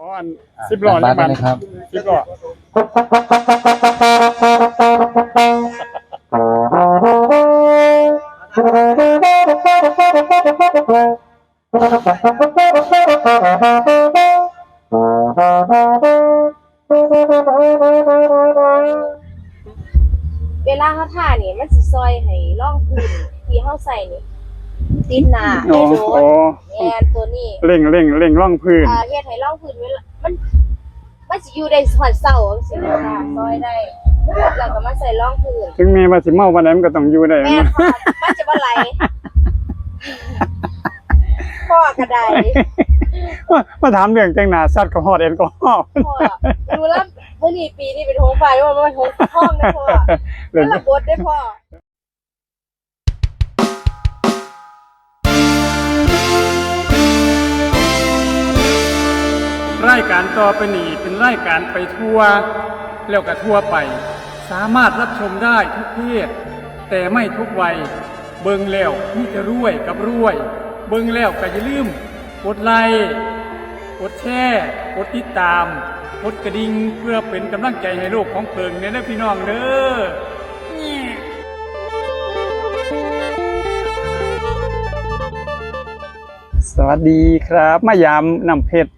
อ๋ออันสิบล้อบ้านี่นมันเลยครับสิบล้อเวลาเขาทานี่มันสิซอยให้ร่องพื้นที่เขาใส่นี่ติดหนาอ๋ให้อโดอ๋นอแอนตัวนี้เร่งเร่งเร่งร่องพื้น อ่าเฮ็ดให้ร่องพื้นเวลามันมันสิ อยู่ได้หอดเสาสินะคะซอยได้แล้วก็มาใส่ร่องพื้นถึงแม้ว่าสิเมาวันไหนมันก็ต้องอยู่ได้แม่นะค่ะมันจะบ่ไหลพ่อกระไดว่ามาถามเรื่องแต่งหน้าสัตว์กับฮอดแอลกอฮอล์พ่อดูแล้วมื้อนี้ปีนี้เป็นโฮงไฟว่ามันโฮงห้องนะพ่อเรื่แล้อง วระบดได้พ่อ รายการต่อไปนี้เป็นรายการไปทัวร์แล้วก็ทั่วไป สามารถรับชมได้ทุกเพศ แต่ไม่ทุกวัย เบิ่งแล้วมีแต่รวยกับรวย เบิ่งแล้วก็อย่าลืมกดไลค์กดแชร์กดติดตามกดกระดิ่งเพื่อเป็นกำลังใจให้โลกของเพิงเนี่ยนะพี่น้องเด้อสวัสดีครับ มายามน้ำเพชร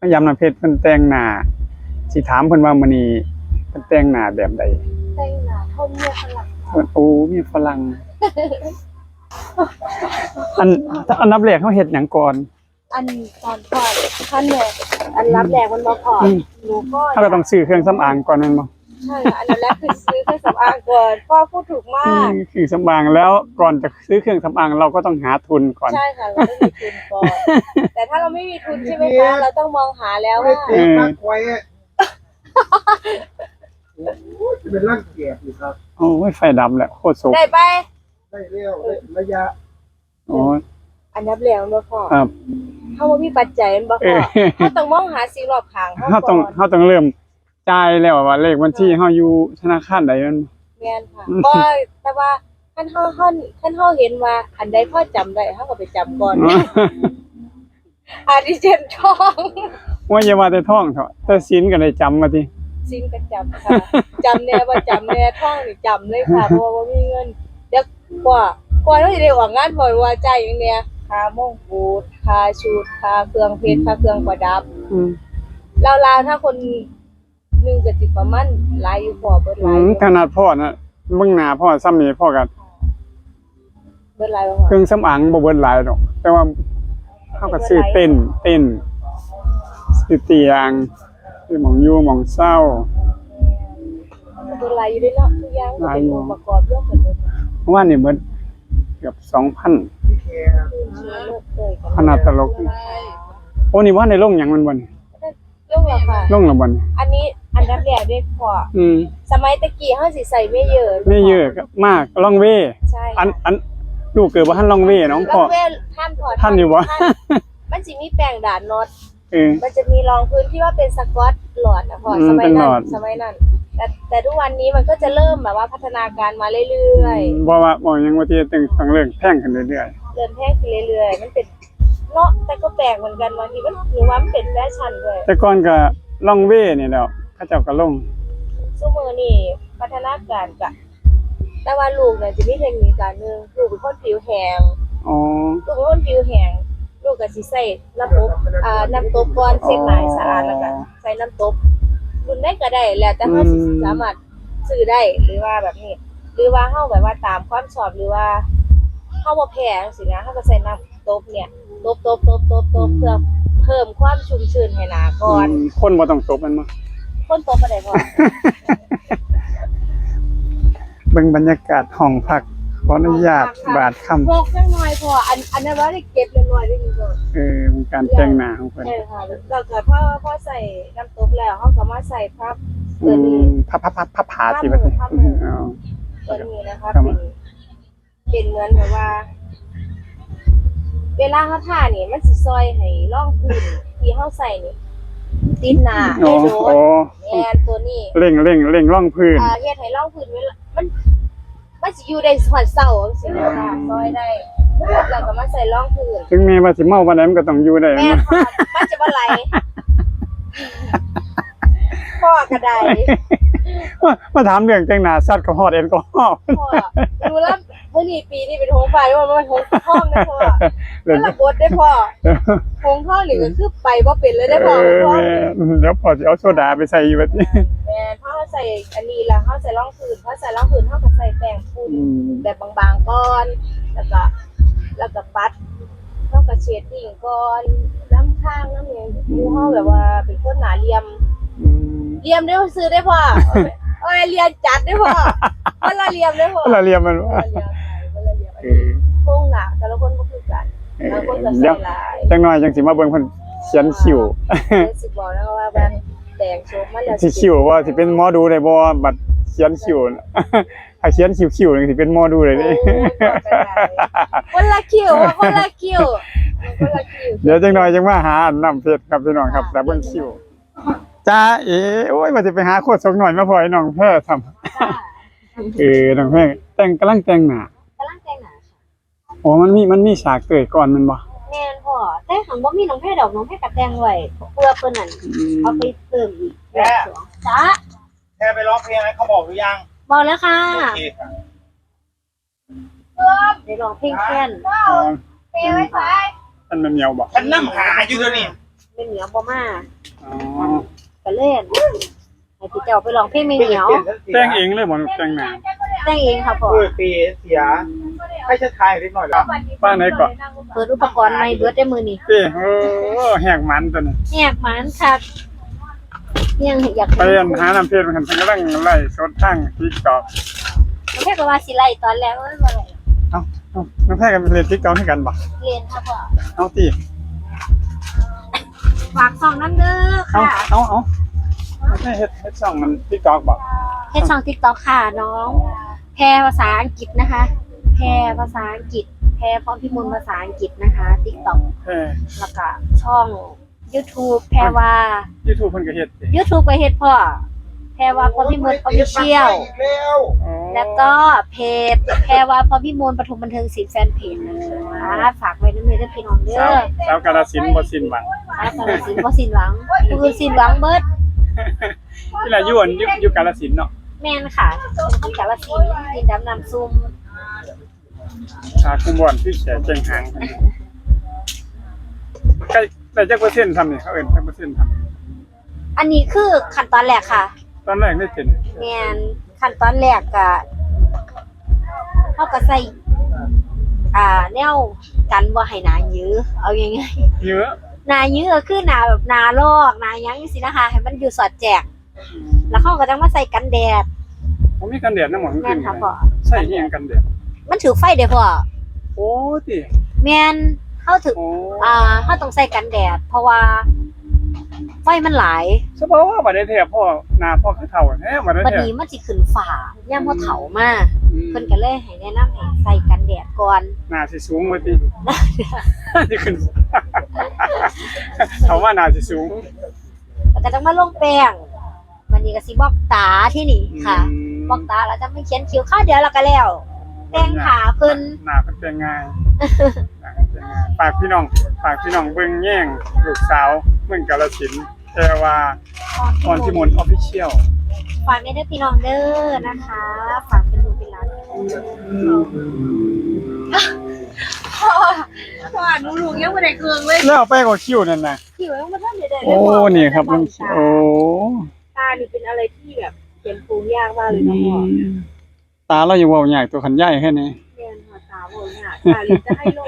มายามน้ำเพชรเพิ่นแต่งหน้าสิถามเพิ่นว่ามื้อนี้เพิ่นแต่งหน้าแบบใดแต่งหน้าเท่าเมียฝรั่งเพิ่นโอ้มีฝรั่งอันอันดับแรกเขาเฮ็ดหยังก่อน อันตอนพ่อขั้นเนี่ยอันรับแรกมันมาพออืมหนูก็ เขาก็ต้องซื้อเครื่องสำอางก่อนแม่นบ่ ใช่ค่ะอันดับแรกคือซื้อเครื่องสำอางก่อนพ่อพูดถูกมาก เครื่องสำอางแล้วก่อนจะซื้อเครื่องสำอางเราก็ต้องหาทุนก่อน ใช่ค่ะเราไม่มีทุนก่อน แต่ถ้าเราไม่มีทุนใช่ไหมคะเราต้องมองหาแล้วไม่ว่าเต็มมากไว้อะโอ้ยจะเป็นร่างเกียรอยู่ครับ โอ้ยไฟดับแล้วโคตรสุกได้ไป ได้เร็วได้ระยะโอ้ยอันดับแรกมันมาพอครับถ้าว่ามีปัจจัยมันบ่พเอออ เขาต้องมองหาสิ่งรอบข้างเขาเฮาก่ต้องอนเฮาต้องเริ่ม จ่ายแล้วว่าเลขบัญชีเฮาอยู่ธนาคารใดมัน แม่นค่ะก็แต่ว่าท่านเฮาเฮาท่านเฮาเห็นว่า อันใดพ่อจำได้เฮาก็ไปจำก่อนอาดิเจนทองว่าอย่าว่าแต่ท่องเถอะแต่ศีลก็ได้จำมาติซิมก็จำค่ะจำแน่ว่าจำแน่ท่องนี่จำเลยค่ะเพราะว่าบ่มีเงินเดี๋ยวกว่ากว่าเราจะได้ออกงานบ่อยว่าจ่ายอย่างเนี้ยค่ามงกุฎค่าชุดค่าเครื่องเพชรค่าเครื่องประดับ อืมราวๆถ้าคน หนึงก็สิประมาณหลายอยู่พอเบิดหอืลายอมยู่ขนาดพ่อน่ะเบิ่งหน้าพ่อซ้ำนี่พ่อก็เบิดหลายบ่เคพอรื่องสำอางบ่เบิดหลายดอก แต่ว่าเฮาก็ซื้อเต้น เต้นซื้อเตียงซื้อหมองอยู่หมองเศร้า เบิดหลายอยู่ด้วยเนาะทุกอย่างก็เป็นองค์ประกอบรวมกันหมดเพราะว่านี่เบิดเกือบ2,000พี่แคร์ครับเชื้อโรคเกิดกันขนาดตลก โอ้นี่ว่าในลงหยังมันบ่นี่เรื่องว่าค่ะลงแล้วบ่นี่อันนี้ อันดับแรกด้วยพออืมสมัยตะกี้เฮาสิใส่ไม่เยอะไม่เยอะก็มากลองเวใช่อันอันลูกเกิดบ่ทันลองเวน้องแล้วพ่อเวลท่านพอท่านอยู่วะท่มันสิมีแปรงด่านน็อตเออมันจะมีรองพื้นที่ว่าเป็นสกอตหลอดนะพออืมสมัยเป็นหลนั้อนดสมัยนั้นแต่แต่ทุกวันนี้มันก็จะเริ่มแบบว่าพัฒนาการมาเรื่อยๆบ่ว่าบ่หยังว่าที่ตึงฟังเรื่องแพงขึ้นเรื่อยเดินแพร่ขึ้นเรื่อยๆมันเป็นเนาะแต่ก็แปลกเหมือนกันบางทีมันหรือว่ามันเป็นแฟชั่นด้วยๆแต่ก่อนก็ลองเวนี่แหล้ว เขาเจ้าก็ลงซูมือนี่พัฒนาการกะแต่ว่าลูกเนี่ยจะมีเทคนิคการหนึงลูกเป็นคนผิวแห้งอ๋อ ลูกเป็นคนผิวแห้งลูกก็สิใส่น้ำอบอ่าน้ำตบก่อนเช็ดหน้าให้สะอาดแล้วก็ใส่น้ำตบรุ่นได้ก็ได้แล้วแต่เฮาสิอืม สามารถซื้อได้หรือว่าแบบนี้ หรือว่าเฮาแบบว่าตามความชอบหรือว่าเฮาบ่แพ้จังซี่นะเฮาก็ใส่น้ำตบเนี่ยตบตบตบตบตบเพื่อเพิ่มความชุ่มชื้นให้หน้าก่อน อืมคนบ่ต้องตบมันมา คนตบบ่ได้พอเบิ่งบรรยากาศห้องพักขออนุญาตบาทค่ำพกจังหน่อยพออันอันนั้นว่าได้เก็บเรียบร้อยได้ดีกว่าเออเป็นการแต่งหน้าของเพิ่นใช่ค่ะแล้วก็พอพอใส่น้ำตบแล้วเขาก็มาใส่พับอืตัวนี้มพับพับพับพับผาสิว่าสิอ๋อตัวนี้นะคะครับเป็นเป็นเหมือนแบบว่า เวลาเขาทานี่มันสิซอยให้ร่องพื้นที่เขาใส่นี่ ติดหนาอ๋ให้อโดอ๋นอแอนตัวนี้เร่งเร่งเร่งร่องพื้น อ่าเฮ็ดให้ร่องพื้นเวลามันมันสิอยู่ได้หอดเสาสินะคะซอยได้แล้วก็มาใส่ร่องพื้นถึงแม้ว่าสิเมาวันไหนมันก็ต้องอยู่ได้แม่นะค่ะมันจะบ่ไหลกระได มามาถามเรื่องแต่งหน้าสัตว์กับฮอดแอลกอฮอล์พ่อดูแล้วเมื่อนี้ปีนี้เป็นโฮงไฟว่ามันโฮงห้องนะพ่อเดี๋ยวแล้วบดได้พ่อโฮงห้องนี่ก็คือไปว่าเป็นเลยได้พ่อเออพ่อแม่เดี๋ยวพอจะเอาโซดาไปใส่อยู่แบบนี้แม่ถ้าเขาใส่อันนี้แล้วเขาใส่ร่องพื้นเขาใส่ร่องพื้นเขาก็ใส่แป้งฝุ่นอืมแบบบางๆก่อน แล้วก็ แล้วก็ปัดเขาก็เช็ดดิ่งก่อนน้ำข้างน้ำเงี้ยดูเขาแบบว่าเป็นคนหนาเหลี่ยมอืมเหลี่ยมได้ซื้อได้พ่อเอ้ยเรียนจัดได้พ่อคนละเหลี่ยมได้พ่อเวลาเรียนมันคนว่าละ เหลี่ยมคนละเหลี่ยมอันเอโค้งหนาแต่ละคนก็คือกันเออบางคนก็เดี๋ใส่ยวลายจังน้อยจังสิมาเบิ่งเพิ่นเขียนคิวรู้สึกบอกแล้วว่าแบบแต่งโชว์มันแล้วสิคิวว่าสิเป็นหมอดูได้บ่บัดเขียนคิวน่ะ ถ้าเขียนคิวคิวนี่สิเป็นหมอดูเลยโอ้นี่ยคนละคิวว่าคนละคิวคนละคิว เดี๋ยวจังน้อยจังมาหาอันน้ำเพชรครับพี่น้องครับแต่เบิ่งคิวจ้าเอ๋โอ้ยว่าสิไปหาโคตรสกหน่อยมาพอให้น้องแพ้ทำ เออน้องแพ้แต่งกำลังแต่งหน้า อ๋อมันมีมันมีฉากเกิดก่อนแมันบ่แม่นพ่อแต่หังบ่มีน้องแพรดอกน้องแพรกับแต่งไว้เพื่อเพิ่นนั่นอืมเอาไปเติมอีกแบบสองจ้าแค่ไปร้องเพลงให้เขาบอกหรือยังบอกแล้วค่ะโอเคค่ะได้ลองเพลงแค้นอ๋อเพลงไว้ใส่มันมันเหนียวบ่ฉันนั่งหาอยู่เดี๋ยวนี้เป็นเหนียวบ่มาอ๋อก็เล่นให้พี่เจ้าไปลองเพลงไม่เหนียวแต่งเองเลยบ่แต่งหน้า แต่งเองค่ะพ่อเออปีเสียให้ฉันทายนิดหน่อยละบ้านไหนก่อนเปิดอุปกรณ์ใหม่เบิดได้มื้อนี้เอ้โอ้แหกมันตัวนี้แยกมันค่ะยังอยากไปอันหาน้ำเพชรมันกำลังไล่สดทาง TikTok น้องแพรก็ว่าสิไล่ตอนแรกเอ้ยบ่ไล่เอ้าเอ้าน้องแพ้กันเล่น TikTok ให้กันบ่เรียนค่ะพ่อเอาติฝากส่องน้ำเด้อเอาค่ะ เอาเอา ไม่ใช่เฮ็ดเฮ็ดช่องมัน TikTok บ่เฮ็ดช่อง TikTok ค่ะน้อง แพรภาษาอังกฤษนะคะ แพรภาษาอังกฤษ แพรพร้อมพิมพ์ภาษาอังกฤษนะคะ TikTok เออแล้วก็ช่อง YouTube แพรว่า YouTube เพิ่นก็เฮ็ดติ YouTube ก็เฮ็ดพ่อแพรว่าพร้อมพิมพ์ Official อีกแล้วอ๋อแล้วก็เพจแพรว่าพร้อมพิมพ์ปฐมบันเทิงศิลป์แฟนเพจนะคะฝากไว้ด้วยเด้อพี่น้องเด้สาวอสาวกาฬสินธุ์บ่สิ้นหวังสาวกาฬสินธุ์บ่สิ้นหวังคือสิ้นหวังเบิด นี่ล่ะอยู่อันอยู่อยู่กาฬสินธุ์เนาะแม่นค่ะเป็นคนกาฬสินธุ์ดินดำน้ำซุ่มชาคุมบ่อนที่แขกแจงหางเพิ่นใกล้ได้จักเปอร์เซ็นต์ทำนี่เขาเอิ้นจักเปอร์เซ็นต์ทำอันนี้คือขั้นตอนแรกค่ะตอนแรกได้เป็นแม่นขั้นตอนแรกก็เฮาก็ใส่ อ่า แนวกันบ่ให้หนายื้อเอาง่ายเยอะๆห นายื้อก็คือหนาแบบหนาลอกหนาหยังจังซี่นะคะให้มันอยู่สอดแจก แล้วเขาก็ต้องมาใส่กันแดดผมมีกันแดดน้ำหมอนแม่นค่ะพ่อใช่เอียงกันแดดมันถือไฟเด้อพ่อโอ้ติแม่นเฮาถือโอ้อ่าเฮาต้องใส่กันแดด เพราะว่าไฟมันหลายสบายว่าบัดได้แท้พ่อหน้าพ่อคือเฒ่าแท้บัดได้บัดแท้นี้มันสิขึ้นฟ้ายามบ่เฒ่ามาอืมเพิ่นก็เลยให้แนะนำให้ใส่กันแดดก่อนหน้าสิสูงว่าติสิขึ้น เขาว่าหน้าสิสูงแล้วก็ต้องมาลงแป้งวันนี้ก็สิบอกตาที่นี่ค่ะอืมบอกตาแล้วจะไม่เขียนคิ้วข้าวเดียวแล้วก็แล้วแต่งขาเพิ่นหน้าเพิ่นเป็นง่ายหน้าเพิ่นเป็นง่ายฝากพี่น้องฝากพี่น้องเบิ่งแย่งลูกสาวเมืองกาฬสินธุ์แต่ว่าพรพิมล Official ฝากในเด้อพี่น้องเด้อนะคะ ฝากเป็นลูกเป็นหลานพ่อ พ่อหนูลูกยังบ่ได้เครื่องเลยแล้วไปกว่าคิวนั่นน่ะคิ้วยังบ่ทันได้ได้โอ้นี่ครับมันโอ้ตานี่เป็นอะไรที่แบบเขียนปูยากมากเลยนะพ่อตาเราอยู่เว้าใหญ่ตัวขันใหญ่แค่นี้ เรียนภาษาโบราณตาลิจะให้โลก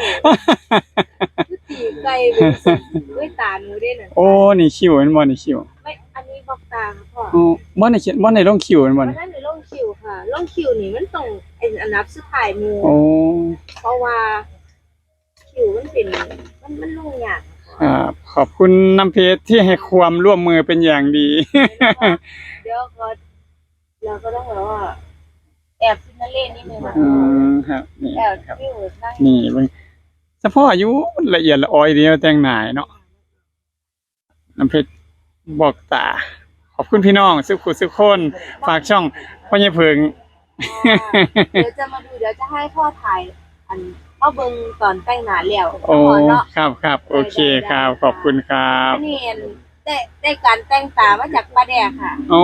คือตีไกลเป็นสิด้วยตาหนูได้น่ะโอ้นี่คิวแมันบ่นี่คิวไม่อันนี้บอกตาค่ะพ่ออ๋อบ่ได้เขียนบ่ได้ลงคิวแมันบ่มันนี่นั่นในร่องคิวค่ะร่องคิวนี่มันต้องเป็นอันดับสุดท้ายหมูโอ้เพราะว่า คิวมันเป็นมันมันลงยากอ่าขอบคุณน้ำเพชรที่ให้ความร่วมมือเป็นอย่างดี เดี๋ยวก็เราก็ต้องแบบว่าแอบฟินาเล่นนิดนึงนะอืมครับนี่แอบครับฟิวนั่งนี่เบิ่งเฉพาะอายุมันละเอียดละออยเดียวแต่งหน้าเนาะน้ำเพชรบอกตา ขอบคุณพี่น้องสุขุสุขคน ฝากช่องพ่อใหญ่เพิง เดี๋ยวจะมาดูเดี๋ยวจะให้พ่อถ่ายอัน เอาเบิ่งตอนแต่งหน้าแล้วโอ้พ่อเนาะครับครับโอเคครับขอบคุณครับอันนี้อันได้ได้การแต่งตามาจากปลาแดกค่ะโอ้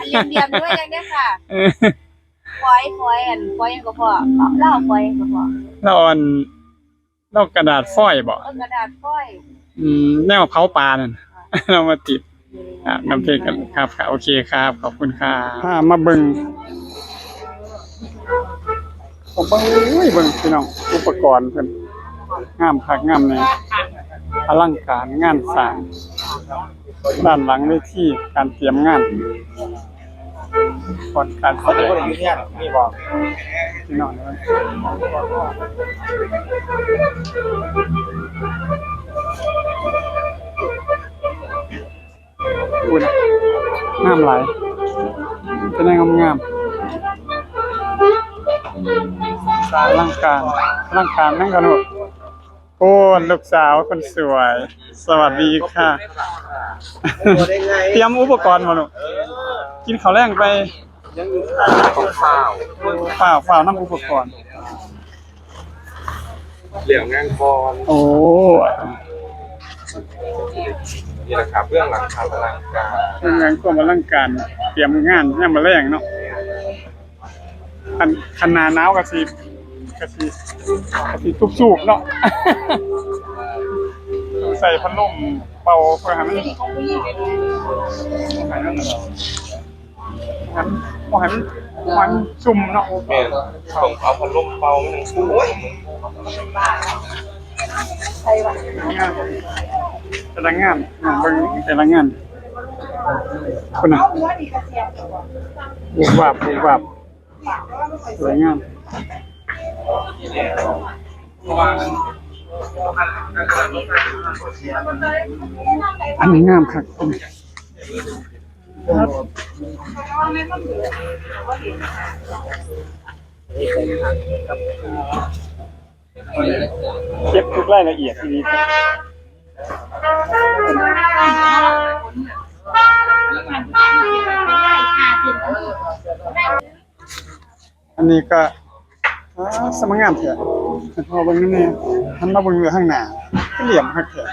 อันเรียมเรียมด้วยยังได้ค่ะเออฟอยฟอยอันฟอยยังก็พอเล่าฟอยยังก็พอเราอันเรากระดาษฟอยล์บ่เอากระดาษฟอยอืมแนวเผาปลานั่นเรามาติดอะน้ำเพชรกันครับครับโอเคครับ ขอบคุณครับพามาเบิ่ง ผมเบิ่งเอ้ยเบิ่งพี่น้องอุปกรณ์เพิ่นงามคักงามแน่อลังการงานสร้างด้านหลังเวทีการเตรียมงานก่อนการแสเขาดจะงพูดอย่างนี้เนี่ยนี่บอกพี่น้องนะคุณงามหลายเป็นไงงามงาม สาร่างการร่างการนั่งกันหมดโอ้ลูกสาวคนสวย สวัสดีค่ะ เตรียมอุปกรณ์มาลูกกินข้าวแรงไปของข้าวฝ่าฝ่าน้ำอุปกรณ์ เหลี่ยมงานกรโอ้นี่แหละครับเรื่องหลังคาพลังการเป็นงานความอลังการ เตรียมงานย่ามมาแรงเนาะ คันคันหนาหนาวกะสิกะสิกะสิทุบสูบเนาะใส่พัดลมเป่าเพื่อให้มันให้มันให้มันให้มันให้มันซุ่มเนาะแม่นผมเอาพัดลมเป่ามันยังโอ้ยใช่ป่ะงานแต่ละงานงานเบิ่งแต่ละงานคนน่ะบุบวับบุบวับ สวยงามอันนี้งามครับอันนี้เก็บทุกรายละเอียดที่นี้ครับ อันนี้ก็อ่าสมังงามเถอะพอเบิ่งนี่หันมาเบิ่งเหลือข้างหน้าเหลี่ยมคักเถอะ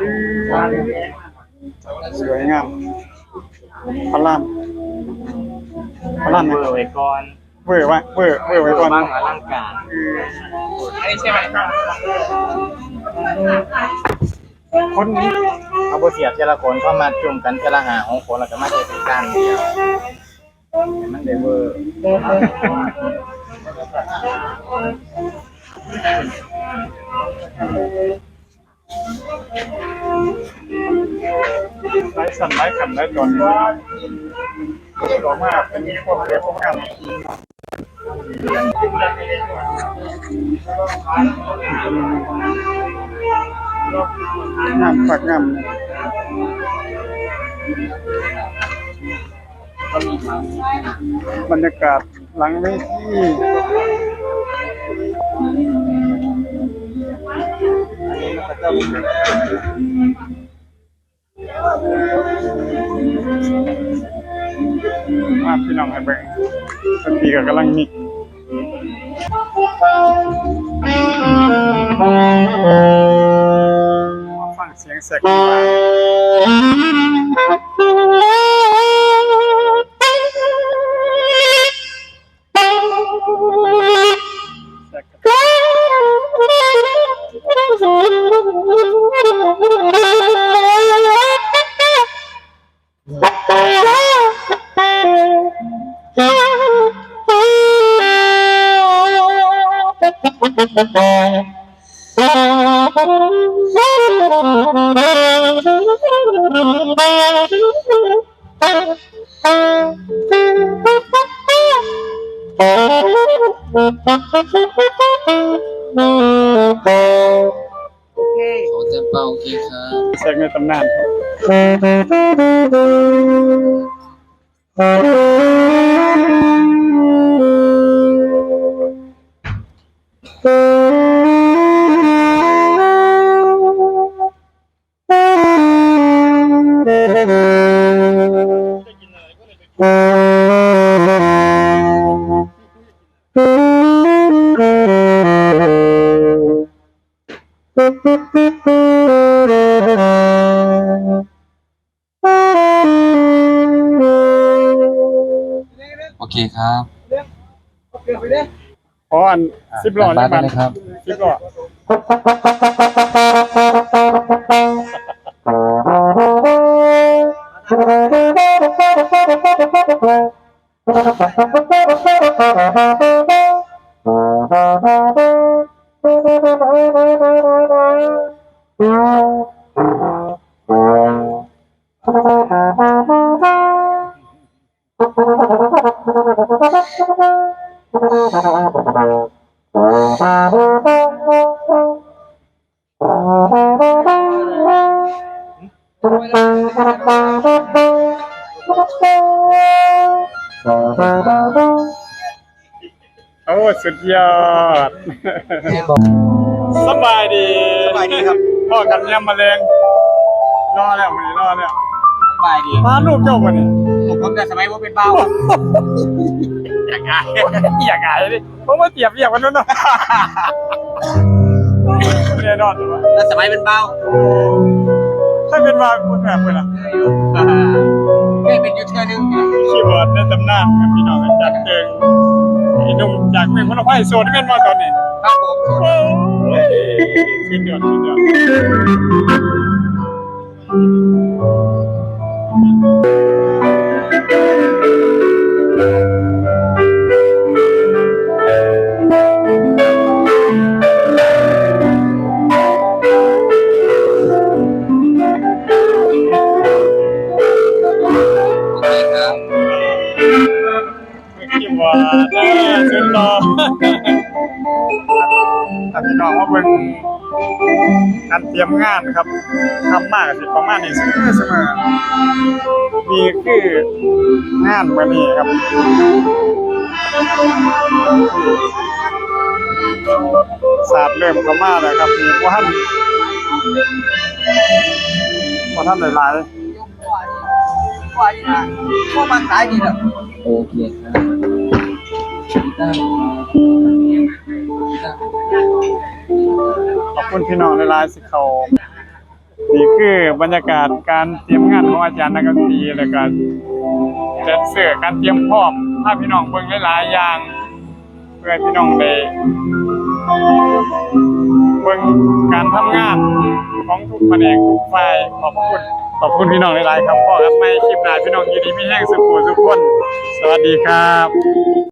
อื้อสวยงามพระรามพระรามนะเบอร์ไว้ก่อนเวอร์วะเวอร์เวอร์ไว้ก่อนบ้างอลังการคืออันนี้ใช่ไหมครับคนนี้เอาบเสียบเจละคนเข้ามาจุ่มกันเจละหาของคนแล้วก็มาเจอเป็นการเดียวให้ มันได้เบอร์ไร้สันไร้ขันไร้จนต่อมาเป็นพวกเรียกพวกงามงามคักงาม บรรยากาศหลังเวทีมาพี่น้องให้เบิ่งดนตรีก็กำลังมีมาฟังเสียงแสกฟ้า ของจันเปาโอเคครับแสกในตำนานครับ เคครับเพราะอันสิบล้อบ้านี่นได้มันเลยครับสิบล้อ โอ้สุดยอด สบายดีสบายดีครับพ่อกันยำมะเร็งรอแล้วมันรอแล้วสบายดีมาลูกเจ้าวันนี้ผมแต่สมัยว่าเป็นเบ้า อยากอายอยากอายดิผมว่าเตียบเรียกวันนั้นเนาะแน่นอนว่าแต่สมัยเป็นเบ้าถ้าเป็นว่าคุณแบบเวลาไม่เป็นยูเทอร์นึงคีย์บอร์ดในตำนานครับพี่น้องจากเจิงไอ้หนุ่มจากเมืองพนมไพรโซนเป็นมาตอนนี้ครับผมโอ้ยสุดยอดสุดยอด ถ้าพี่น้องว่าเบิ่งการเตรียมงานครับทำมากสิประมาณนี้เสมอเสมอนี่คืองานวันนี้ครับศาสตร์เริ่มเข้ามาแล้วครับมีว่าท่านว่าท่านหลายกว่านี่นะพวกมันขายดีเนอะโอเคครับ ขอบคุณพี่น้องหลายๆสิเขานี่คือบรรยากาศการเตรียมงานของอาจารย์นักดนตรีแล้วก็แดนเซอร์การเตรียมพร้อมถ้าพี่น้องเบิ่งหลายๆอย่าง เพื่อพี่น้องได้เบิ่งการทำงานของทุกแผนกทุกฝ่ายขอบคุณขอบคุณพี่น้องหลายๆครับพ่อครับไม่คลิปหน้าพี่น้องยินดีมีแห้งสุขุสุขคน สวัสดีครับ